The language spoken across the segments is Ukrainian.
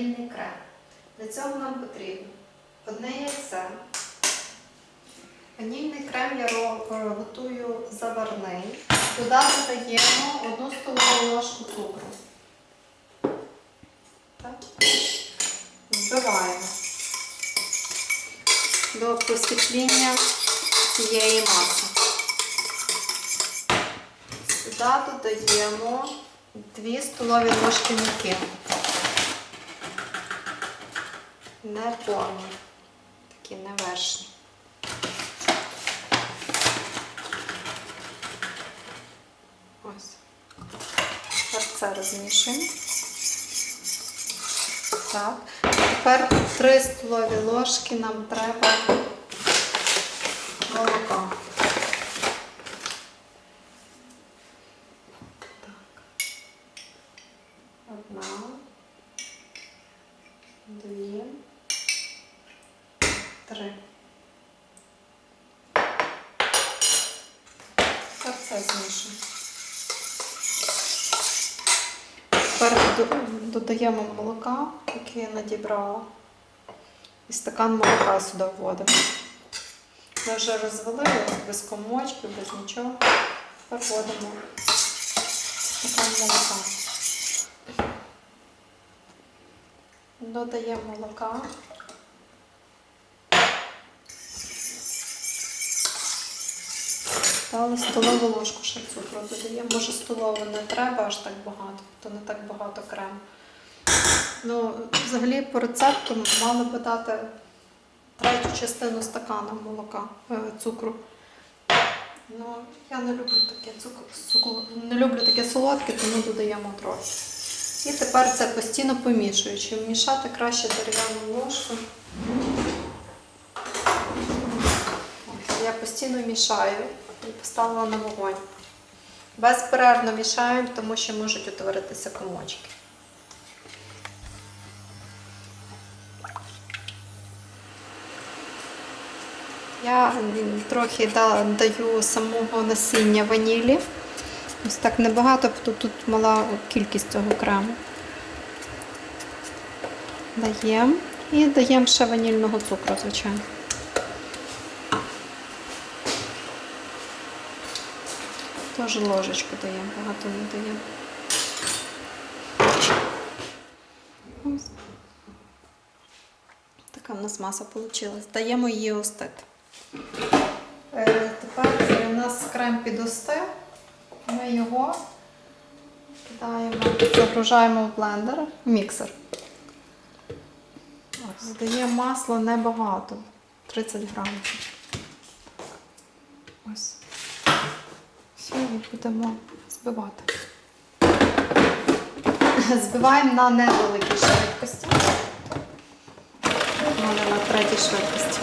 ванільний крем. Для цього нам потрібно одне яйце. Ванільний крем я е, готую заварний. Туди додаємо одну столову ложку цукру. Так. Збиваємо до просвітління цієї маси. Сюди додаємо 2 столові ложки муки. Не повні, такі не вершні. Ось. Це розмішуємо. Так. Тепер 3 столові ложки нам треба молока. Так. Одна, дві, три. Тепер це змішуємо. Тепер додаємо молока, яке я надібрала. І стакан молока сюди вводимо. Ми вже розвели без комочків, без нічого. Тепер вводимо стакан молока. Додаємо молока. Дали столову ложку ще цукру додаємо. Може столову не треба аж так багато, то не так багато крему. Ну, взагалі по рецепту мали би дати третю частину стакана молока, е, цукру. Ну, я не люблю таке цукру, не люблю таке солодке, тому додаємо трохи. І тепер це постійно помішуючи. Вмішати краще дерев'яною ложкою. Я постійно мішаю і поставила на вогонь. Безперервно мішаємо, тому що можуть утворитися комочки. Я трохи даю самого насіння ванілі. Ось так небагато, тут, тут мала кількість цього крему. Даємо. І даємо ще ванільного цукру, звичайно. Теж ложечку даємо, багато не даємо. Ось. Така в нас маса вийшла. Даємо її остити. Е, тепер у нас крем підостив. Ми його кидаємо, загружаємо в блендер, в міксер. Додаємо масло небагато, 30 грамів. Ось. І будемо збивати. Збиваємо на невеликій швидкості. Мене на третій швидкості.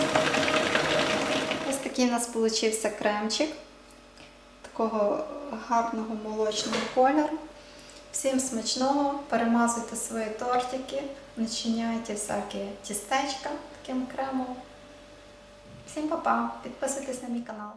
Ось такий у нас вийшов кремчик такого гарного молочного кольору. Всім смачного, перемазуйте свої тортики, начиняйте всякі тістечка таким кремом. Всім па-па, підписуйтесь на мій канал.